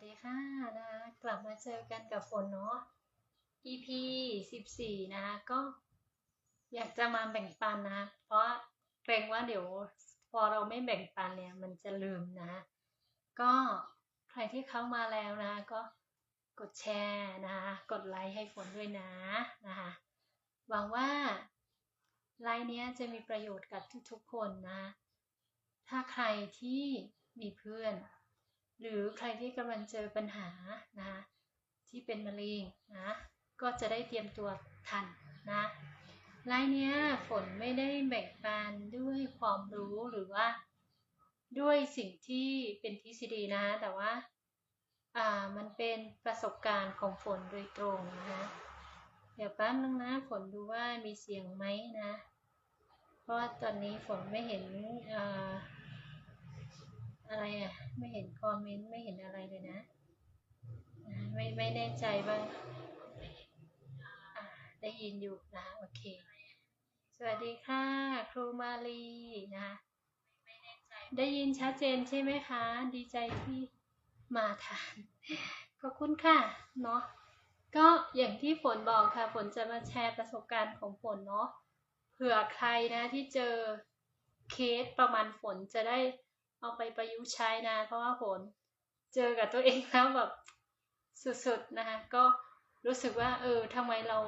วัสดีค่ะนะคะกลับมาเจอกันกับฝนเนาะ EP 14 นะคะก็อยากจะมาแบ่งปันนะ เพราะเกรงว่าเดี๋ยวพอเราไม่แบ่งปันเนี่ย มันจะลืมนะ ก็ใครที่เข้ามาแล้วนะคะก็กดแชร์นะคะกดไลค์ให้ฝนด้วยนะนะคะหวังว่าไลน์เนี้ยจะมีประโยชน์กับทุกๆคนนะ ถ้าใครที่มีเพื่อน หรือใครที่กำลังเจอปัญหานะที่เป็นมะเร็งนะก็จะได้เตรียมตัวทันนะไลน์เนี้ยฝนไม่ได้แบ่งปันด้วยความรู้หรือว่า ด้วยสิ่งที่เป็นทฤษฎีนะ แต่ว่าอ่ามันเป็นประสบการณ์ของฝนโดยตรงนะเดี๋ยวแป๊บนึงนะฝนดูว่ามีเสียงไหมนะ เพราะตอนนี้ฝนไม่เห็นอ่า อะไรอะ ไม่เห็นคอมเมนต์ไม่เห็นอะไรเลยนะ ไม่ไม่แน่ใจว่าอ่าได้ยินอยู่นะโอเค สวัสดีค่ะ ครูมาลีนะคะได้ยินชัดเจนใช่ไหมคะ ดีใจที่มาทาน ขอบคุณค่ะ เนาะก็อย่างที่ฝนบอกค่ะ ฝนจะมาแชร์ประสบการณ์ของฝนเนาะเผื่อใครนะที่เจอเคสประมาณฝนจะได้ เอาไปประยุกต์ใช้นะ เพราะว่าฝนเจอกับตัวเองแล้วแบบสุดๆนะคะ ก็รู้สึกว่า เออทำไมเรา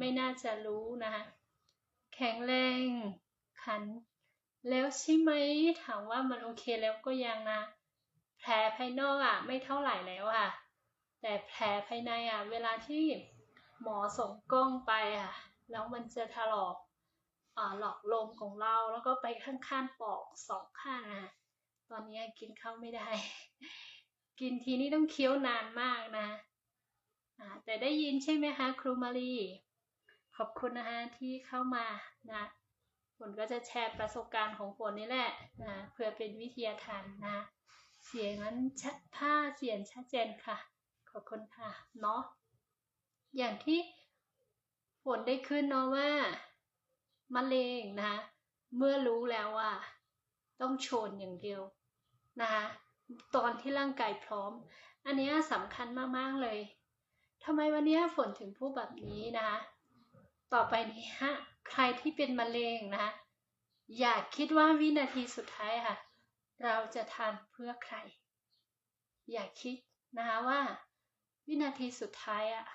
ไม่น่าจะรู้นะคะแข็งแรงขัน แล้วใช่ไหมถามว่ามันโอเคแล้วก็ยังนะ แผลภายนอกอะ ไม่เท่าไหร่แล้วอะ แต่แผลภายในอะ เวลาที่หมอส่งกล้องไปอะ แล้วมันจะถลอกอ่าหลอกลมของเราแล้วก็ไปข้างๆปอกสองข้างอะ ตอนนี้กินข้าวไม่ได้ กินทีนี้ต้องเคี้ยวนานมากนะแต่ได้ยินใช่ไหมคะครูมารีขอบคุณนะคะที่เข้ามานะฝนก็จะแชร์ประสบการณ์ของฝนนี่แหละนะเพื่อเป็นวิทยาทานนะ เสียงนั้นชัดผ้าเสียงชัดเจนค่ะ ขอบคุณค่ะเนาะอย่างที่ฝนได้ขึ้นเนาะว่ามะเร็งนะคะเมื่อรู้แล้วว่า ต้องชนอย่างเดียว นะคะตอนที่ร่างกายพร้อม อันนี้สำคัญมาก ๆ เลยทำไมวันนี้ฝนถึงพูดแบบนี้นะคะต่อไปนี้ฮะใครที่เป็นมะเร็งนะ อย่าคิดว่าวินาทีสุดท้ายค่ะ เราจะทานเพื่อใคร อย่าคิดนะคะว่า วินาทีสุดท้ายอะ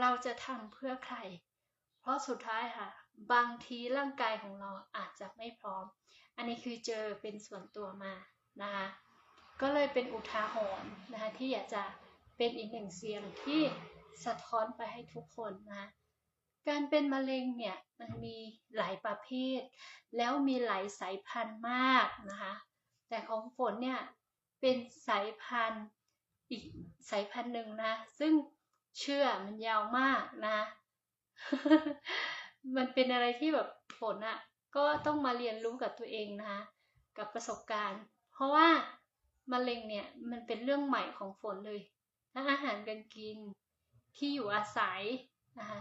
เราจะทำเพื่อใคร เพราะสุดท้ายค่ะ บางทีร่างกายของเราอาจจะไม่พร้อม อันนี้คือเจอเป็นส่วนตัวมา นะคะก็เลยเป็นอุทาหรณ์นะคะที่อยากจะเป็นอีกหนึ่งเสียงที่สะท้อนไปให้ทุกคนนะการเป็นมะเร็งเนี่ยมันมีหลายประเภท แล้วมีหลายสายพันธุ์มากนะคะแต่ของฝนเนี่ยเป็นสายพันธุ์อีกสายพันธุ์หนึ่งนะ ซึ่งเชื่อมันยาวมากนะ มันเป็นอะไรที่แบบฝนอะ่ะก็ต้องมาเรียนรู้กับตัวเองนะคะกับประสบการณ์ เพราะว่ามะเร็งเนี่ยมันเป็นเรื่องใหม่ของฝนเลยทั้งอาหารการกินที่อยู่อาศัยนะคะ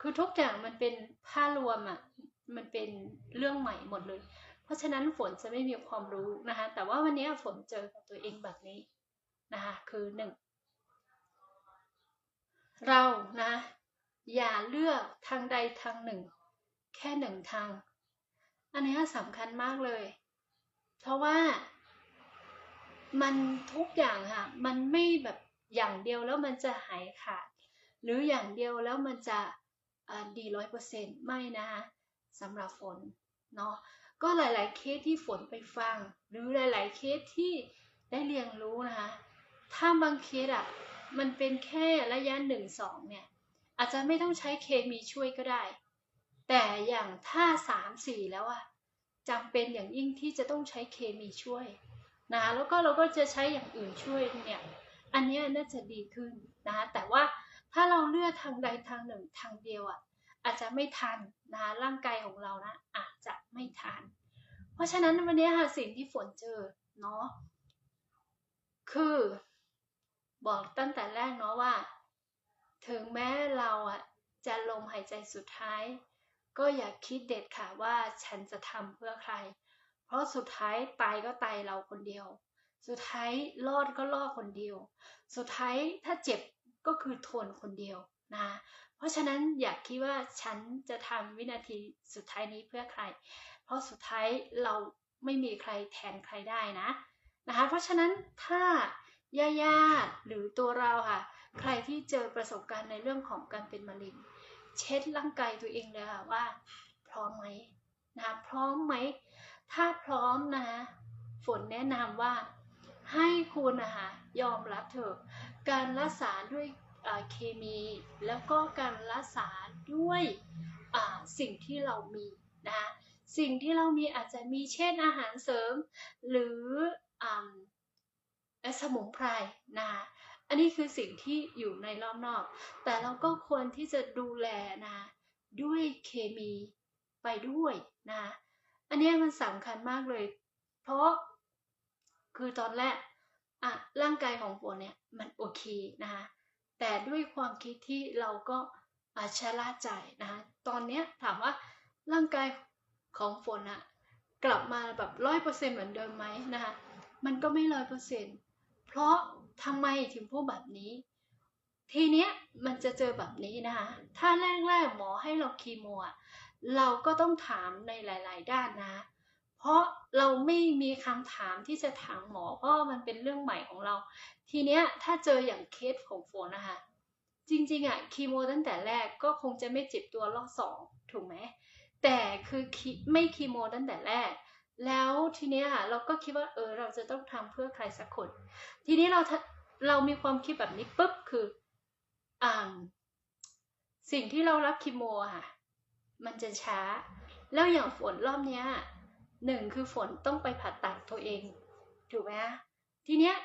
คือทุกอย่างมันเป็นผ้ารวมอะ่ะมันเป็นเรื่องใหม่หมดเลย เพราะฉะนั้นฝนจะไม่มีความรู้นะคะ แต่ว่าวันนี้ฝนเจอกับตัวเองแบบนี้นะคะ คือหนึ่งเรานะอย่าเลือกทางใดทางหนึ่ง แค่หนึ่งทาง อันนี้สำคัญมากเลย เพราะว่ามันทุกอย่างค่ะ มันไม่แบบอย่างเดียวแล้วมันจะหายขาด หรืออย่างเดียวแล้วมันจะดีร้อยเปอร์เซ็นต์ไม่นะคะสำหรับฝนเนาะก็หลาย ๆ เคสที่ฝนไปฟัง หรือหลาย ๆ เคสที่ได้เรียนรู้นะคะถ้าบางเคสอะมันเป็นแค่ระยะหนึ่งสองเนี่ยอาจจะไม่ต้องใช้เคมีช่วยก็ได้ แต่อย่างถ้าสามสี่แล้วอะ จำเป็นอย่างยิ่งที่จะต้องใช้เคมีช่วยนะแล้วก็เราก็จะใช้อย่างอื่นช่วยเนี่ยอันนี้น่าจะดีขึ้นนะคะแต่ว่าถ้าเราเลือกทางใดทางหนึ่งทางเดียวอะอาจจะไม่ทันนะคะร่างกายของเรานะอาจจะไม่ทัน เพราะฉะนั้นวันนี้ค่ะสิ่งที่ฝนเจอเนาะคือบอกตั้งแต่แรกเนาะว่า ถึงแม้เราอะจะลมหายใจสุดท้าย ก็อย่าคิดเด็ดค่ะว่าฉันจะทำเพื่อใคร เพราะสุดท้ายตายก็ตายเราคนเดียว สุดท้ายรอดก็รอดคนเดียว สุดท้ายถ้าเจ็บก็คือทนคนเดียวนะ เพราะฉะนั้นอย่าคิดว่าฉันจะทำวินาทีสุดท้ายนี้เพื่อใคร เพราะสุดท้ายเราไม่มีใครแทนใครได้นะนะคะ เพราะฉะนั้นถ้าญาญาติหรือตัวเราค่ะ ใครที่เจอประสบการณ์ในเรื่องของการเป็นมะเร็ง เช็ดร่างกายตัวเองเลยค่ะว่า พร้อมไหมนะพร้อมไหม ถ้าพร้อมนะฝนแนะนำว่าให้คุณนะคะยอมรับเถอะการรักษาด้วยเคมี แล้วก็การรักษาด้วยสิ่งที่เรามีนะคะสิ่งที่เรามีอาจจะมีเช่นอาหารเสริม หรือสมุนไพรนะคะ อันนี้คือสิ่งที่อยู่ในรอบนอก แต่เราก็ควรที่จะดูแลนะด้วยเคมีไปด้วยนะอันนี้มันสำคัญมากเลย เพราะคือตอนแรกอะร่างกายของฝนเนี่ยมันโอเคนะคะแต่ด้วยความคิดที่เราก็อาชะล่าใจนะคะตอนเนี้ยถามว่าร่างกายของฝนอะกลับมาแบบร้อยเปอร์เซ็นเหมือนเดิมไหมนะคะมันก็ไม่ร้อยเปอร์เซ็นเพราะ ทำไมถึงพูดแบบนี้ ทีเนี้ยมันจะเจอแบบนี้นะคะ ถ้าแรกๆหมอให้เราคีโมอะเราก็ต้องถามในหลาย ๆ ด้านนะ เพราะเราไม่มีคำถามที่จะถามหมอเพราะมันเป็นเรื่องใหม่ของเรา ทีเนี้ยถ้าเจออย่างเคสของโฟนนะคะจริงๆอะคีโมตั้งแต่แรกก็คงจะไม่เจ็บตัวรอบสองถูกไหมแต่คือไม่คีโมตั้งแต่แรก แล้วทีเนี้ยค่ะเราก็คิดว่าเออเราจะต้องทำเพื่อใครสักคน ทีนี้เราเรามีความคิดแบบนี้ปุ๊บคืออ่าสิ่งที่เรารับคีโมค่ะ มันจะช้า แล้วอย่างฝนรอบนี้หนึ่งคือฝนต้องไปผ่าตัดตัวเองถูกไหมทีเนี้ย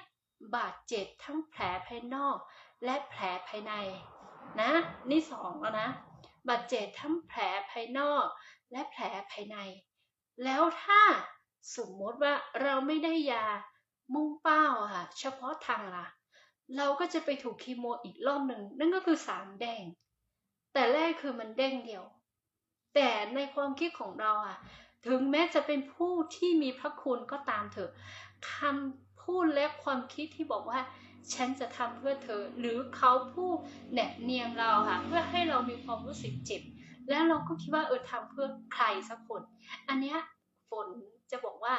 บาดเจ็บทั้งแผลภายนอก และแผลภายในนะ นี่สองแล้วนะบาดเจ็บทั้งแผลภายนอก และแผลภายใน แล้วถ้าสมมติว่าเราไม่ได้ยามุ่งเป้าค่ะ เฉพาะทางล่ะ เราก็จะไปถูกคีโมอีกรอบหนึ่งนั่นก็คือสามแดง แต่แรกคือมันเด้งเดียว แต่ในความคิดของเราอะ ถึงแม้จะเป็นผู้ที่มีพระคุณก็ตามเถอะคำพูดและความคิดที่บอกว่า ฉันจะทำเพื่อเธอ หรือเขาพูดแนบเนียมเราค่ะ เพื่อให้เรามีความรู้สึกเจ็บ แล้วเราก็คิดว่าเออทำเพื่อใครสักคน อันเนี้ยฝนจะบอกว่า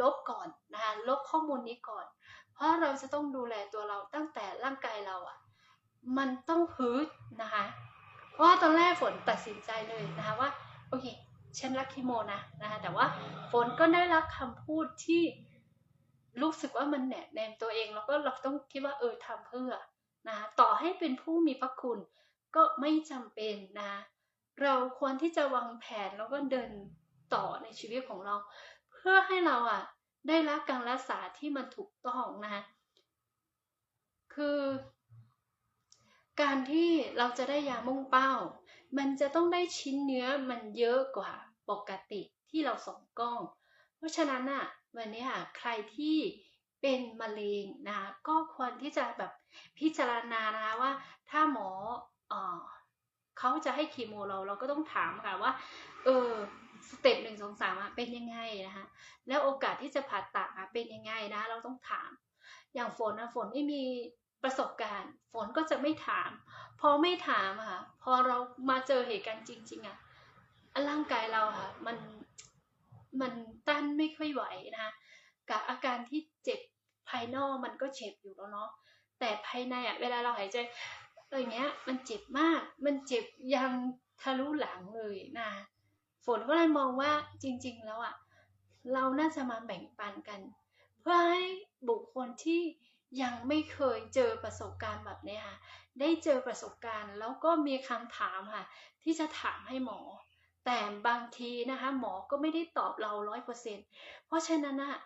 ลบก่อนนะคะลบข้อมูลนี้ก่อน เพราะเราจะต้องดูแลตัวเราตั้งแต่ร่างกายเราอะ่ะ มันต้องฮึดนะคะ เพราะว่าตอนแรกฝนตัดสินใจเลยนะคะว่าโอเคฉันรักคีโมนะนะคะแต่ว่าฝนก็ได้รับคำพูดที่รู้สึกว่ามันแหนแนมตัวเองแล้วก็เราต้องคิดว่าเออทำเพื่อนะคะต่อให้เป็นผู้มีพระคุณก็ไม่จำเป็นนะ เราควรที่จะวางแผนแล้วก็เดินต่อในชีวิตของเรา เพื่อให้เราอะได้รับการรักษาที่มันถูกต้องนะคะคือ การที่เราจะได้ยามุ่งเป้า มันจะต้องได้ชิ้นเนื้อมันเยอะกว่าปกติที่เราส่องกล้อง เพราะฉะนั้นอะวันนี้ค่ะใครที่เป็นมะเร็งนะก็ควรที่จะแบบพิจารณานะคะว่าถ้าหมออ เขาจะให้คีโมเราเราก็ต้องถามค่ะว่า เออสเต็ปหนึ่งสองสามเป็นยังไงนะคะ แล้วโอกาสที่จะผ่าตัดเป็นยังไงนะ เราต้องถาม อย่างฝนนะฝนไม่มีประสบการณ์ ฝนก็จะไม่ถาม พอไม่ถามค่ะ พอเรามาเจอเหตุการณ์จริง ๆ อะร่างกายเราค่ะ มันมันต้านไม่ค่อยไหวนะคะกับอาการที่เจ็บภายนอกมันก็เจ็บอยู่แล้วเนาะแต่ภายในอะเวลาเราหายใจ อะไรเงี้ย มันเจ็บมาก มันเจ็บยังทะลุหลังเลยนะ ฝนก็เลยมองว่าจริง ๆ แล้วอะ เราน่าจะมาแบ่งปันกัน เพื่อให้บุคคลที่ยังไม่เคยเจอประสบการณ์แบบนี้ค่ะ ได้เจอประสบการณ์แล้วก็มีคำถามค่ะ ที่จะถามให้หมอ แต่บางทีนะคะ หมอก็ไม่ได้ตอบเราร้อยเปอร์เซ็นเพราะฉะนั้นนะ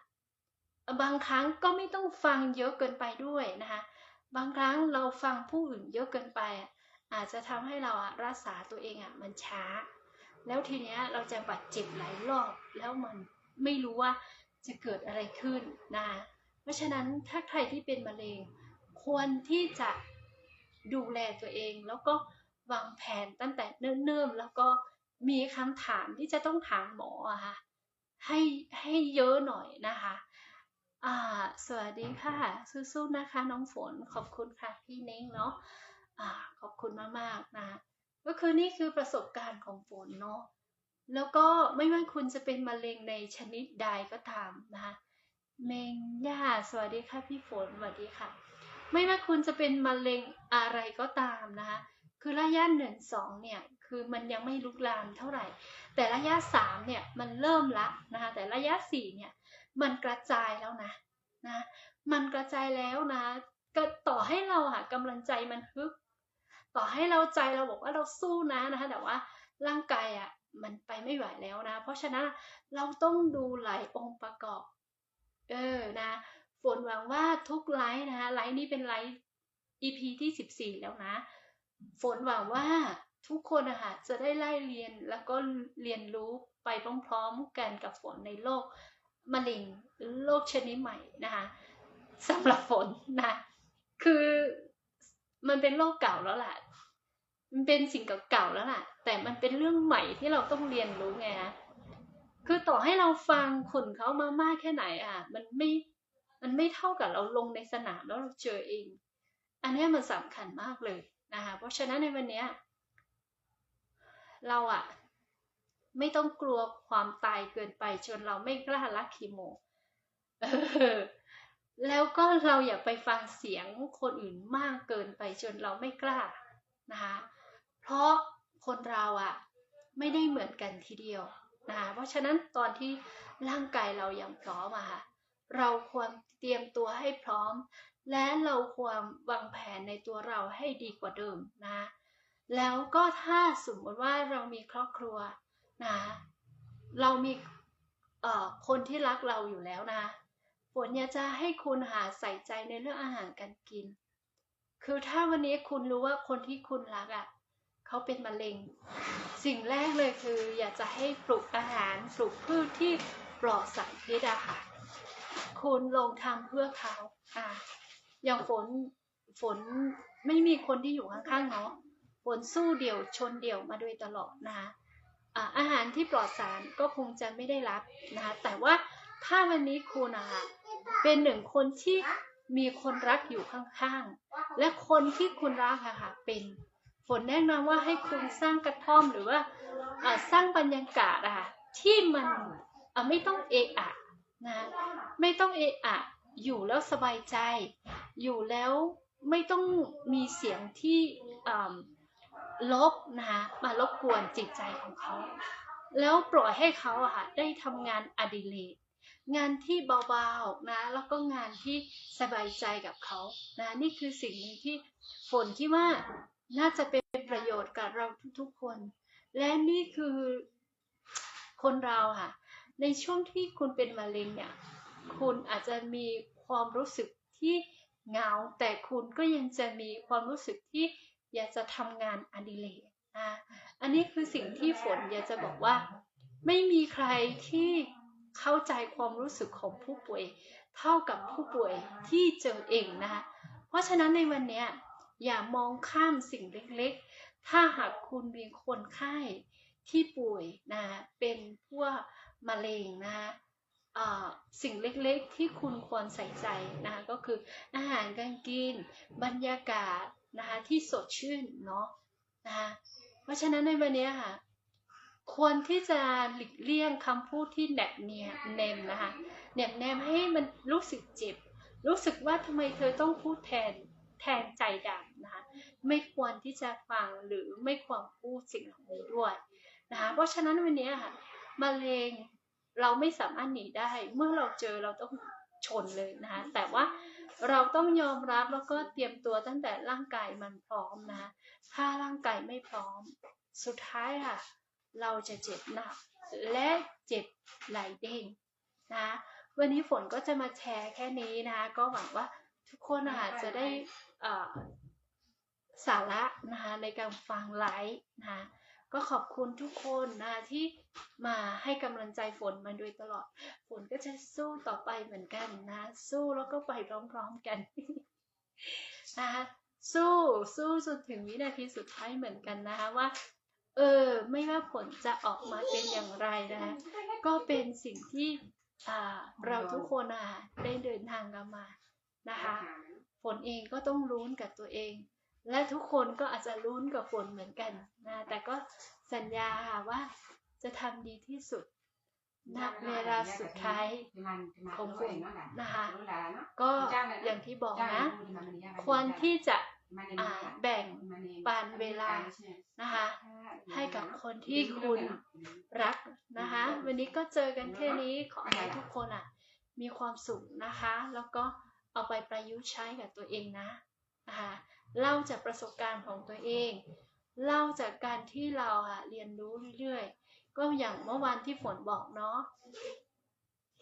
บางครั้งก็ไม่ต้องฟังเยอะเกินไปด้วยนะคะ บางครั้งเราฟังผู้อื่นเยอะเกินไป อาจจะทำให้เรารักษาตัวเองอะมันช้า แล้วทีเนี้ยเราจะบาดเจ็บหลายรอบ แล้วมันไม่รู้ว่าจะเกิดอะไรขึ้นนะเพราะฉะนั้นถ้าใครที่เป็นมะเร็ง ควรที่จะดูแลตัวเอง แล้วก็วางแผนตั้งแต่เนิ่มๆแล้วก็มีคำถามที่จะต้องถามหมออะค่ะให้ให้เยอะหน่อยนะคะ อ่า สวัสดีค่ะ สู้ๆนะคะ น้องฝนขอบคุณค่ะพี่เน้งเนาะอ่า ขอบคุณมากๆนะ ก็คือนี่คือประสบการณ์ของฝนเนาะแล้วก็ไม่ว่าคุณจะเป็นมะเร็งในชนิดใดก็ตามนะคะเมงย่าสวัสดีค่ะพี่ฝนสวัสดีค่ะ ไม่ว่าคุณจะเป็นมะเร็งอะไรก็ตามนะคะคือระยะหนึ่งสองเนี่ยคือมันยังไม่ลุกลามเท่าไหร่ แต่ระยะสามเนี่ยมันเริ่มละนะคะแต่ระยะสี่เนี่ย มันกระจายแล้วนะนะมันกระจายแล้วนะก็ต่อให้เราอะกำลังใจมันฮึกต่อให้เราใจเราบอกว่าเราสู้นะนะคะ แต่ว่าร่างกายอะมันไปไม่ไหวแล้วนะ เพราะฉะนั้นเราต้องดูหลายองค์ประกอบ เออนะฝนหวังว่าทุกไลฟ์นะคะไลฟ์นี้เป็นไลฟ์ EP ที่ 14 แล้วนะ ฝนหวังว่าทุกคนอะคะจะได้ไล่เรียนแล้วก็เรียนรู้ไปพร้อมๆกันกับฝนในโลก มะเร็งโรคชนิดใหม่นะคะสำหรับฝนนะคือมันเป็นโรคเก่าแล้วล่ะ มันเป็นสิ่งเก่าๆแล้วล่ะ แต่มันเป็นเรื่องใหม่ที่เราต้องเรียนรู้ไงฮะคือต่อให้เราฟังคนเขามามากแค่ไหนอะ มันไม่ มันไม่เท่ากับเราลงในสนามแล้วเราเจอเอง อันนี้มันสำคัญมากเลยนะคะ เพราะฉะนั้นในวันเนี้ยเราอะ ไม่ต้องกลัวความตายเกินไปจนเราไม่กล้ารักคีโมแล้วก็เราอย่าไปฟังเสียงคนอื่นมากเกินไปจนเราไม่กล้านะคะเพราะคนเราอะไม่ได้เหมือนกันทีเดียวนะคะเพราะฉะนั้นตอนที่ร่างกายเรายังพร้อมอะค่ะเราควรเตรียมตัวให้พร้อม และเราควรวางแผนในตัวเราให้ดีกว่าเดิมนะ แล้วก็ถ้าสมมติว่าเรามีครอบครัว นะเรามีคนที่รักเราอยู่แล้วนะฝนอยากจะให้คุณหาใส่ใจในเรื่องอาหารการกิน คือถ้าวันนี้คุณรู้ว่าคนที่คุณรักอะ่ะเขาเป็นมะเร็ง สิ่งแรกเลยคือ อยากจะให้ปลูกอาหารปลูกพืชที่ปลอดสารพิษอะค่ะ คุณลงทำเพื่อเขาอะอย่างฝนฝนไม่มีคนที่อยู่ข้างๆเนาะฝนสู้เดี่ยวชนเดี่ยวมาโดยตลอดนะคะ อาหารที่ปลอดสารก็คงจะไม่ได้รับนะคะแต่ว่าถ้าวันนี้คุณนะคะเป็นหนึ่งคนที่มีคนรักอยู่ข้างๆ และคนที่คุณรักอะค่ะเป็นฝนแนะนำว่าให้คุณสร้างกระท่อมหรือว่าสร้างบรรยากาศอะค่ะที่มันไม่ต้องเอะอะนะไม่ต้องเอะอะอยู่แล้วสบายใจ อยู่แล้วไม่ต้องมีเสียงที่ ลบนะคะมารบกวนจิตใจของเขา แล้วปล่อยให้เขาอะค่ะได้ทำงานอดิเรกงานที่เบาๆนะแล้วก็งานที่สบายใจกับเขานะนี่คือสิ่งหนึ่งที่ฝนคิดว่าน่าจะเป็นประโยชน์กับเราทุกๆคน และนี่คือคนเราค่ะ ในช่วงที่คุณเป็นมะเร็งเนี่ยคุณอาจจะมีความรู้สึกที่เหงา แต่คุณก็ยังจะมีความรู้สึกที่ อยากจะทำงานอดิเรกนะอันนี้คือสิ่งที่ฝนอยากจะบอกว่า ไม่มีใครที่เข้าใจความรู้สึกของผู้ป่วย เท่ากับผู้ป่วยที่เจอเองนะคะเพราะฉะนั้นในวันเนี้ยอย่ามองข้ามสิ่งเล็กๆ ถ้าหากคุณมีคนไข้ที่ป่วยนะเป็นพวกมะเร็งนะคะอ่าสิ่งเล็กๆที่คุณควรใส่ใจนะก็คืออาหารการกิน บรรยากาศ นะคะที่สดชื่นเนาะนะคะเพราะฉะนั้นในวันนี้ค่ะ ควรที่จะหลีกเลี่ยงคำพูดที่แหนบเนียแนมนะคะแหนบแนมให้มันรู้สึกเจ็บ รู้สึกว่าทำไมเธอต้องพูดแทนแทนใจดำนะคะไม่ควรที่จะฟังหรือไม่ควรพูดสิ่งเหล่านี้ด้วยนะคะเพราะฉะนั้นวันนี้ค่ะมะเร็งเราไม่สามารถหนีได้ เมื่อเราเจอเราต้องชนเลยนะคะแต่ว่า เราต้องยอมรับแล้วก็เตรียมตัวตั้งแต่ร่างกายมันพร้อมนะ ถ้าร่างกายไม่พร้อม สุดท้ายค่ะ เราจะเจ็บหนักและเจ็บไหลเด้งนะ วันนี้ฝนก็จะมาแชร์แค่นี้นะ ก็หวังว่าทุกคนนะคะจะได้สาระนะคะในการฟังไลฟ์นะคะ ก็ขอบคุณทุกคนนะคะที่มาให้กำลังใจฝนมาโดยตลอด ฝนก็จะสู้ต่อไปเหมือนกันนะ สู้แล้วก็ไปพร้อมๆกันนะคะสู้สู้จนถึงวินาทีสุดท้ายเหมือนกันนะคะว่า เออ ไม่ว่าผลจะออกมาเป็นอย่างไรนะคะก็เป็นสิ่งที่อ่าเราทุกคนอะได้เดินทางกันเรามานะคะฝนเองก็ต้องลุ้นกับตัวเอง และทุกคนก็อาจจะลุ้นกับฝนเหมือนกันนะแต่ก็สัญญาค่ะว่าจะทำดีที่สุดณเวลาสุดท้ายของฝนนะคะก็อย่างที่บอกนะ ควรที่จะแบ่งปันเวลานะคะ ให้กับคนที่คุณรักนะคะ วันนี้ก็เจอกันแค่นี้ขอให้ทุกคนอะ มีความสุขนะคะ แล้วก็เอาไปประยุกต์ใช้กับตัวเองนะนะคะ เล่าจากประสบการณ์ของตัวเอง เล่าจากการที่เราอะเรียนรู้เรื่อยๆ ก็อย่างเมื่อวานที่ฝนบอกเนาะ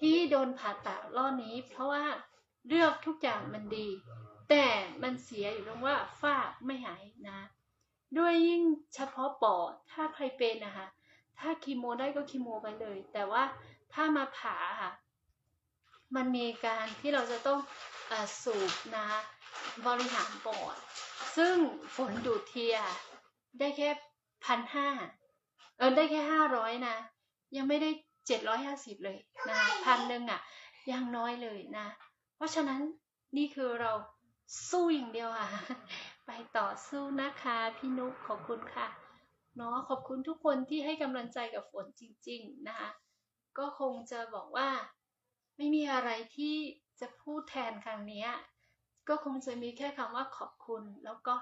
ที่โดนผ่าตัดรอบนี้ เพราะว่าเลือกทุกอย่างมันดี แต่มันเสียอยู่ตรงว่าฝ้าไม่หายนะ ด้วยยิ่งเฉพาะปอดถ้าใครเป็นนะคะถ้าคีโมได้ก็คีโมไปเลย แต่ว่าถ้ามาผ่าค่ะ มันมีการที่เราจะต้องอสูบนะคะ บริหารปอดซึ่งฝนดูดเทีย ได้แค่พันห้าเออได้แค่ห้าร้อยนะ ยังไม่ได้เจ็ดร้อยห้าสิบเลยนะคะพันหนึ่งอะ ยังน้อยเลยนะ เพราะฉะนั้นนี่คือเราสู้อย่างเดียวอะ ไปต่อสู้นะคะพี่นุ๊กขอบคุณค่ะเนาะขอบคุณทุกคนที่ให้กำลังใจกับฝนจริง ๆ นะคะ ก็คงจะบอกว่า ไม่มีอะไรที่จะพูดแทนครั้งนี้ ก็คงจะมีแค่คำว่าขอบคุณ แล้วก็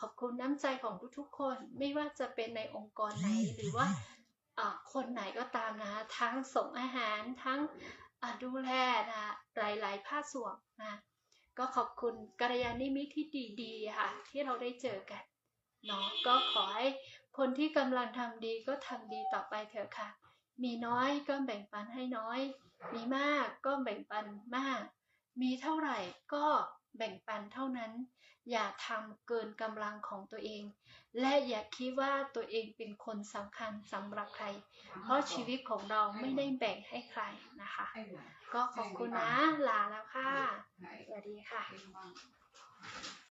ขอบคุณน้ำใจของทุกๆคน ไม่ว่าจะเป็นในองค์กรไหนหรือว่าคนไหนก็ตามนะ ทั้งส่งอาหารทั้งดูแลนะหลายๆภาคส่วนนะก็ขอบคุณกัลยาณมิตรที่ดีๆค่ะที่เราได้เจอกันเนาะก็ขอให้คนที่กำลังทำดีก็ทำดีต่อไปเถอะค่ะ มีน้อยก็แบ่งปันให้น้อย มีมากก็แบ่งปันมาก มีเท่าไหร่ก็ แบ่งปันเท่านั้น อย่าทำเกินกำลังของตัวเอง และอย่าคิดว่าตัวเองเป็นคนสำคัญสำหรับใคร เพราะชีวิตของเราไม่ได้แบ่งให้ใครนะคะ ก็ขอบคุณนะลาแล้วค่ะ สวัสดีค่ะ